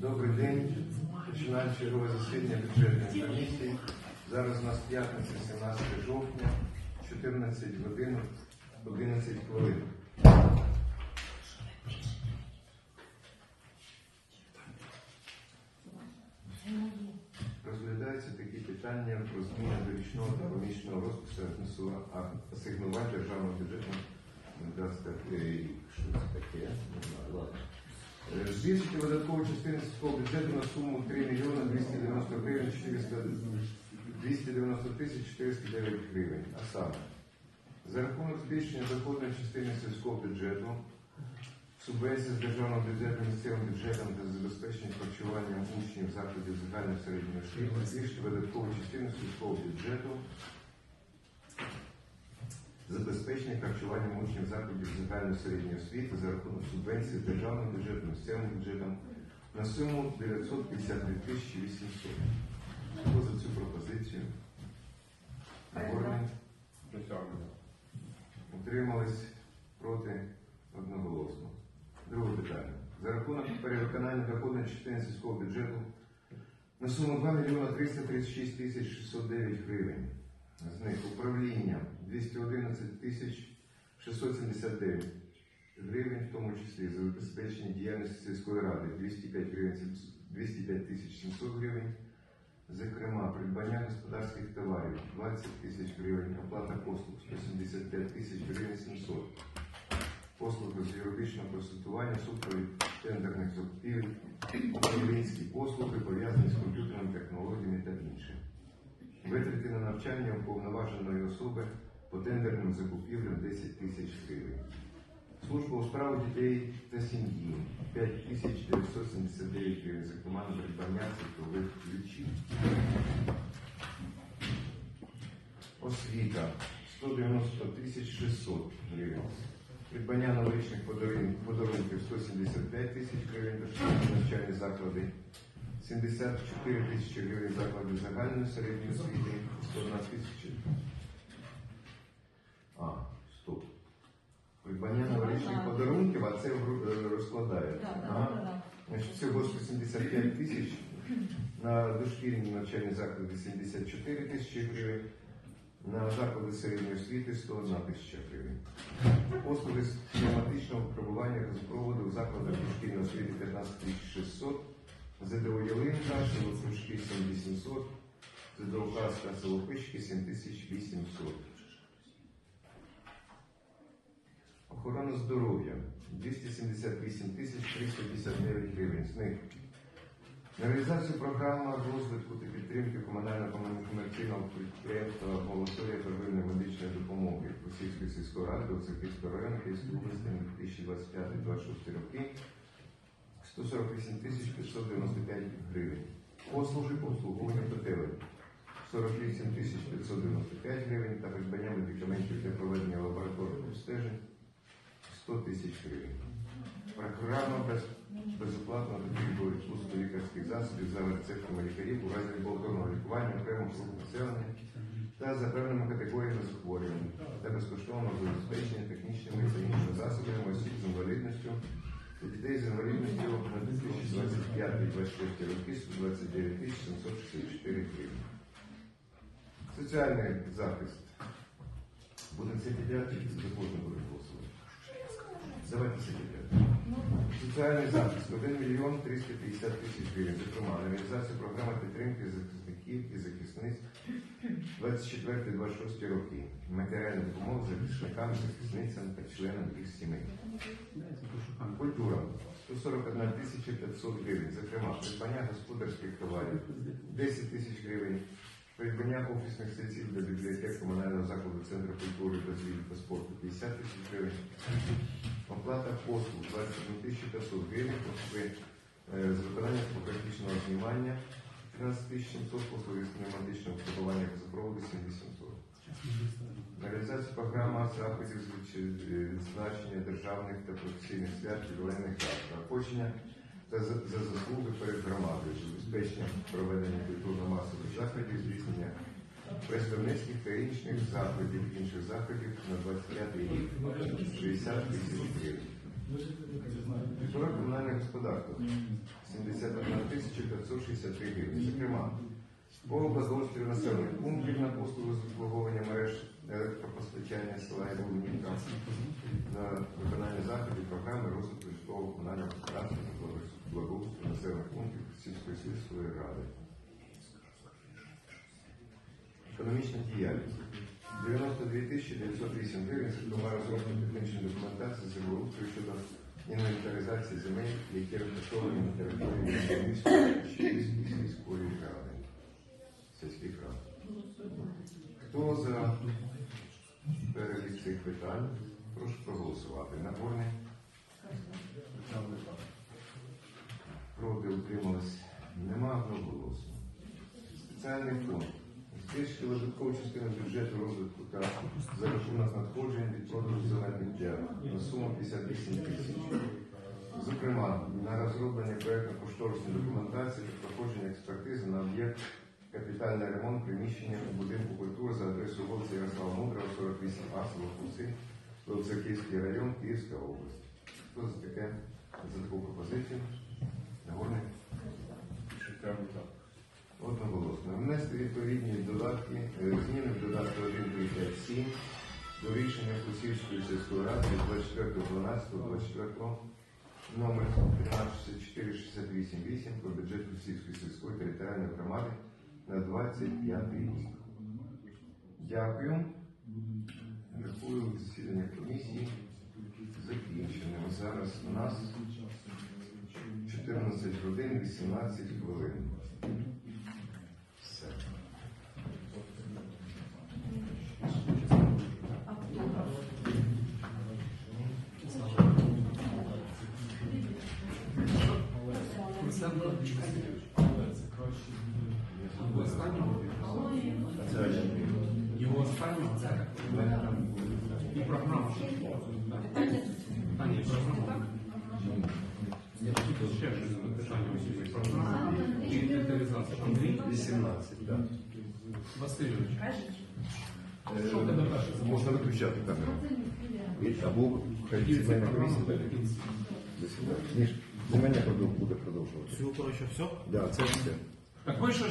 Добрий день. Починаємо чергове засідання бюджетної комісії. Зараз у нас п'ятниця, 17 жовтня, 14 годин, 11 хвилин. Розглядаються такі питання про зміни до річного та помісячного розпису асигнувань державного бюджету на 25 рік. Що це таке? Не знаю. Е, Збільшити видаткову частину сільського бюджету на суму 3 мільйони 290 гривень 400 290 тисяч 409 гривень. А саме, за рахунок збільшення доходної частини сільського бюджету, субвенції з державного бюджету місцевим бюджетом та забезпечення харчуванням учнів закладів загальної середньої освіти, збільшити видаткову частину сільського бюджету забезпечення харчуванням учнів закладів загальної середньої освіти за рахунок субвенції з державного бюджету місцевим бюджетом на суму 953 тисячі 800. Хто за цю пропозицію? Нагорний? Утримались проти одноголосно. Друге питання. За рахунок перевиконання доходної частини сільського бюджету на суму 2 мільйона 336 тисяч 609 гривень. З них управління 211 тисяч 679 гривень, в тому числі за забезпечення діяльності сільської ради 205 гривень 205 тисяч 700 гривень. Зокрема, придбання господарських товарів 20 тисяч гривень, оплата послуг 175 тисяч гривень 700. Послуги з юридичного консультування, супровід тендерних закупівель, управлінські послуги, пов'язані з комп'ютерними технологіями та інше. Витрати на навчання уповноваженої особи по тендерним закупівлям 10 тисяч гривень. Служба у справах дітей та сім'ї 5 979 гривень, зокрема на придбання цифрових ключів. Освіта 190 тисяч 600 гривень. Придбання новорічних подарунків 175 тисяч гривень дошкільні навчальні заклади, 74 тисячі гривень заклади загальної середньої освіти, 101 тисяча. А, стоп. Придбання новорічних подарунків, а це е, розкладає. Всього 175 тисяч, на дошкільні навчальні заклади 74 тисячі гривень, на заклади середньої освіти 101 тисяча гривень. Послуги з кліматичного пробування газопроводу в закладах дошкільної освіти 15 тисяч 600, ЗДО Ялинка, село Кружки 7800, ЗДО Казка, село 7800. Охорона здоров'я 278 тисяч 359 гривень. З них на реалізацію програми розвитку та підтримки комунального комерційного підприємства амбулаторія первинної медичної допомоги Російської сільської ради Оцепівського району Київської області на 2025-2026 роки 148 тисяч 595 гривень. Послуги по обслуговуванню котелень 48 тисяч 595 гривень та придбання медикаментів для проведення лабораторних обстежень 100 тисяч гривень. Програма без, безоплатного допомоги відпустку лікарських засобів за рецептами лікарів у разі повторного лікування окремих груп населення та за певними категоріями захворювань та безкоштовного забезпечення технічними та іншими засобами осіб з інвалідністю дітей з інвалідністю на 2025-2026 роки 129 тисяч 764 гривень. Соціальний захист. Буде секретар, чи за кожного буде голосувати? Давайте секретар. Соціальний захист. 1 мільйон 350 тисяч гривень, зокрема, на реалізацію програми підтримки захисників і захисниць 24-26 роки. Матеріальна допомога захисникам, захисницям та членам їх сімей. Культура. 141 тисяча 500 гривень, зокрема, придбання господарських товарів. 10 тисяч гривень, придбання офісних стільців для бібліотек комунального закладу Центру культури, дозвілля та спорту 50 тисяч гривень, оплата послуг 21 тисяча 500 гривень, послуги е, з виконання фотографічного знімання. 13 700, послуги з пневматичного вподобання газопроводу 7800. На реалізацію програми заходів з е, відзначення державних та професійних свят ювілейних дат, нарахочення та за заслуги перед громадою, забезпечення проведення культурно-масових заходів, здійснення представницьких та інших заходів, інших заходів на 25 рік 60 тисяч гривень. Півтора комунальне господарство 71 163 гривні. Зокрема, по благоустрою населених пунктів на послугу з обслуговування мереж електропостачання села і Іванівка на виконання заходів програми розвитку житлового комунального господарства та благоустрою населених пунктів сільської сільської ради. Економічна діяльність. 92 тисячі 908 гривень, зокрема розробка технічної документації землеустрою щодо інвентаризації земель, які розташовані на території сільської ради. Сільських рад. Хто за перелік цих питань? Прошу проголосувати. Нагорний. Проти утрималось. Нема одноголосно. Спеціальний фонд. Збільшити видаткову частину бюджету розвитку та за рахунок надходжень від продажу земельних ділянок на суму 58 тисяч. Зокрема, на розроблення проєктно-кошторисної документації та проходження експертизи на об'єкт капітальний ремонт приміщення у будинку культури за адресою вулиці Ярослава Мудрого, 48А, село Куси, Луцерківський район, Київська область. Хто за таке за таку пропозицію? Нагорний? Одноголосно. Внести відповідні додатки, е, зміни в додатку 1 до рішення Косівської сільської ради від 24.12.24 номер 13648 про бюджет Косівської сільської територіальної громади на 25 рік. Дякую. Рахую засідання комісії закінченим. Зараз у нас 14 годин 18 хвилин. Його останнього? Його останнього це і програма. Питання і програма. Я хотів ще щось питання ось і програма і інвентаризація. Андрій 18, так. Васильович, Е, що в тебе перше? Можна виключати камеру. Або хай Які це сімейна програма? комісія далі. До 17. Ніж, земельна продов- буде продовжувати. Всього коротше все. Да, це все. Так ви ж